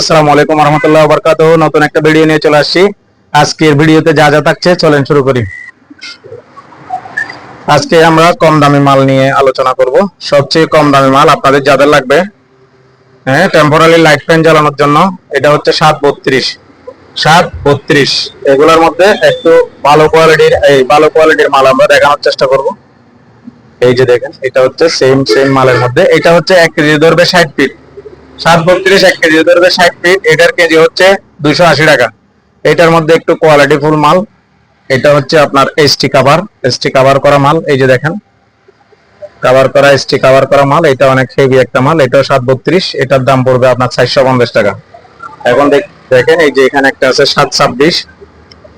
আসসালামু আপনাদের যাদের লাগবে টেম্পোরারি লাইট ফ্যান জ্বালানোর জন্য, এটা হচ্ছে সাত বত্রিশ। সাত বত্রিশ। এগুলোর মধ্যে একটু ভালো কোয়ালিটির এই ভালো কোয়ালিটির মাল আমরা দেখানোর চেষ্টা করব। এই যে দেখেন, এটা হচ্ছে সেম সেম মালের মধ্যে। এটা হচ্ছে এক কেজি ধরবে ষাট ফিট সাত বত্রিশ এক কেজি। ধরবে ষাট ফিট এটার কেজি হচ্ছে দুইশো আশি টাকা। এটার মধ্যে একটু কোয়ালিটি ফুল মাল। এটা হচ্ছে আপনার এসটি কাভার এসটি কাভার করা মাল, এই যে দেখেন। কাভার করা এসটি কাভার করা মাল, এটা অনেক হেভি একটা মাল। এটাও সাত বত্রিশ এটার দাম পড়বে আপনার চারশো পঞ্চাশ টাকা। এখন দেখ- দেখেন, এই যে এখানে একটা আছে সাত ছাব্বিশ।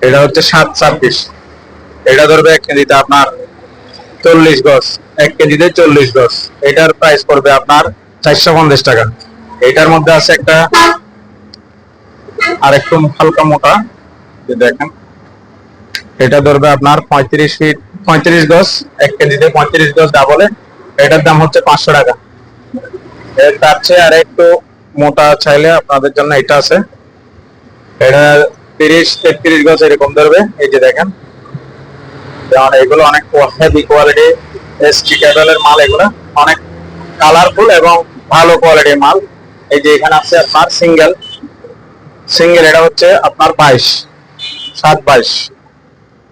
এটা হচ্ছে সাত ছাব্বিশ। এটা ধরবে এক কেজিতে আপনার চল্লিশ গজ। এক কেজিতে চল্লিশ গজ। এটার প্রাইস পড়বে আপনার চারশো পঞ্চাশ টাকা। এটার মধ্যে আছে একটা আর একটু হালকা মোটা, যে দেখেন, এটা ধরবে আপনার পঁয়ত্রিশ ফিট পঁয়ত্রিশ গজ, এক কেজিতে পঁয়ত্রিশ গজ ডাবলে এটার দাম হচ্ছে পাঁচশো টাকা। তার চেয়ে আর একটু মোটা চাইলে আপনাদের জন্য এটা আছে। এটা তিরিশ, তেত্রিশ গজ এরকম ধরবে, এই যে দেখেন। যেমন এগুলো অনেক হেভি কোয়ালিটি এসটি ক্যাবেলের মাল এগুলো, অনেক কালারফুল এবং ভালো কোয়ালিটির মাল। এই যে এখানে আছে আপনার সিঙ্গেল। সিঙ্গেল এটা হচ্ছে আপনার বাইশ। সাত বাইশ।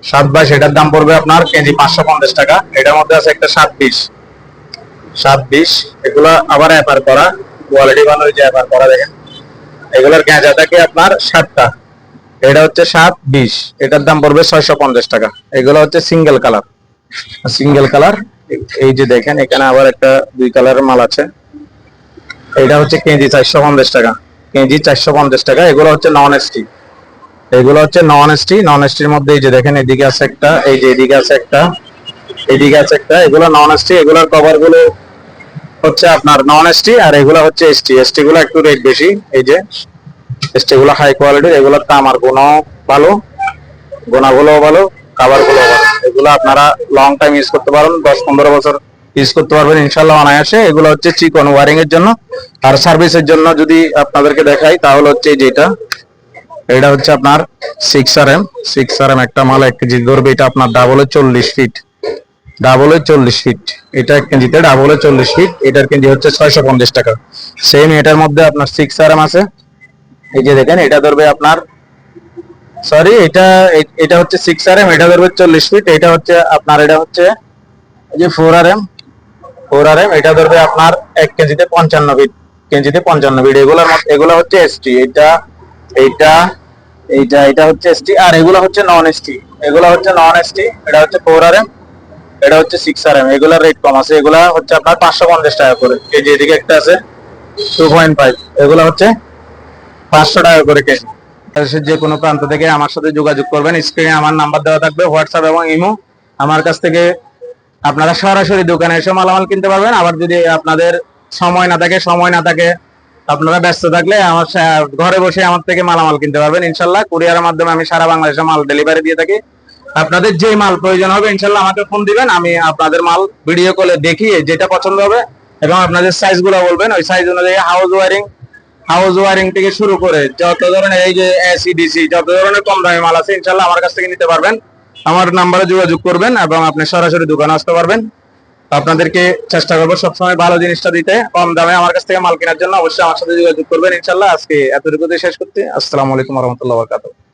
সাত বাইশ, এটার দাম পড়বে আপনার কেজি পাঁচশো পঞ্চাশ টাকা। এটার মধ্যে আছে একটা সাত বিশ। সাত বিশ, এগুলো আবার অ্যাপার করা। কোয়ালিটি ভালো হয়েছে অ্যাপার করা দেখেন। এগুলোর গেঁজা থাকে আপনার সাতটা। এটা হচ্ছে সাত বিশ, এটার দাম পড়বে ছয়শো পঞ্চাশ টাকা। এগুলো হচ্ছে সিঙ্গেল কালার। সিঙ্গেল কালার, এই যে দেখেন, এখানে আবার একটা দুই কালারের মাল আছে। এটা হচ্ছে কেজি চারশো পঞ্চাশ টাকা। কেজি চারশো পঞ্চাশ টাকা। এগুলো হচ্ছে নন এসটি এগুলো হচ্ছে নন এসটি নন এসটির মধ্যে এই যে দেখেন, এদিকে আছে একটা, এই যে এদিকে আছে একটা, এদিকে আছে একটা। এগুলো নন এসটি এগুলোর কভারগুলো হচ্ছে আপনার নন এসটি আর এগুলো হচ্ছে এসটি এসটি গুলো একটু রেট বেশি, এই যে এসটি গুলো হাই কোয়ালিটির এগুলোর তামার গুণও ভালো গুণাগুলো ভালো কাভারগুলো ভালো। এগুলো আপনারা লং টাইম ইউজ করতে পারেন, দশ পনেরো বছর ইউজ করতে পারবেন ইনশাল্লাহ অনায়াসে। এগুলো হচ্ছে চিকন ওয়ারিং এর জন্য। আর সার্ভিসের জন্য যদি আপনাদেরকে দেখাই, তাহলে হচ্ছে যেটা এটা। হচ্ছে আপনার six R M six R M একটা মাল এক কেজি ধরবে, এটা আপনার ডাবলে চল্লিশ ফিট ডাবলে চল্লিশ ফিট এটা এক কেজিতে ডাবলে চল্লিশ ফিট এটার কেজি হচ্ছে ছয়শো পঞ্চাশ টাকা। সেম এটার মধ্যে আপনার সিক্স আর এম আছে। এই যে দেখেন, এটা ধরবে আপনার সরি এটা এটা হচ্ছে সিক্স আর এম এটা ধরবে চল্লিশ ফিট এটা হচ্ছে আপনার, এটা হচ্ছে এই যে four R M four R M, এটা ধরবে আপনার এক কেজিতে পঞ্চান্ন ফিট কেজিতে পঞ্চান্ন ফিট এগুলোর এগুলো হচ্ছে এসটি এটা এইটা এইটা এটা হচ্ছে এসটি আর এগুলো হচ্ছে নন এসটি এগুলো হচ্ছে নন এসটি এটা হচ্ছে ফোর আর এম এটা হচ্ছে সিক্স আর এম এগুলোর রেট কম আছে, এগুলা হচ্ছে আপনার পাঁচশো পঞ্চাশ টাকা করে কেজি। এদিকে একটা আছে টু পয়েন্ট ফাইভ এগুলো হচ্ছে পাঁচশো টাকা করে কেজি। দেশের যে কোনো প্রান্ত থেকে আমার সাথে যোগাযোগ করবেন। স্ক্রিনে আমার নাম্বার দেওয়া থাকবে হোয়াটসঅ্যাপ এবং ইমো আমার কাছ থেকে আপনারা সরাসরি দোকানে এসে মালামাল কিনতে পারবেন। আবার যদি আপনাদের সময় না থাকে, সময় না থাকে, আপনারা ব্যস্ত থাকলে আমার ঘরে বসে আমার থেকে মালামাল কিনতে পারবেন। ইনশাল্লাহ কুরিয়ারের মাধ্যমে আমি সারা বাংলাদেশে মাল ডেলিভারি দিয়ে থাকি। আপনাদের যে মাল প্রয়োজন হবে, ইনশাল্লাহ আমাকে ফোন দিবেন। আমি আপনাদের মাল ভিডিও কলে দেখিয়ে যেটা পছন্দ হবে এবং আপনাদের সাইজগুলো বলবেন। ওই সাইজ অনুযায়ী হাউস ওয়ারিং হাউস ওয়ারিং থেকে শুরু করে যত ধরনের এই যে এসি ডিসি যত ধরনের কম দামি মাল আছে, ইনশাল্লাহ আমার কাছ থেকে নিতে পারবেন। আমার নাম্বারে যোগাযোগ করবেন এবং আপনি সরাসরি দোকানে আসতে পারবেন। আপনাদেরকে চেষ্টা করব সবসময় ভালো জিনিসটা দিতে। কম দামে আমার কাছ থেকে মাল কেনার জন্য অবশ্যই আমার সাথে যোগাযোগ করবেন। ইনশাল্লাহ আজকে এতটুকুতে শেষ করতে আসসালামু আলাইকুম রহমতুল্লাহ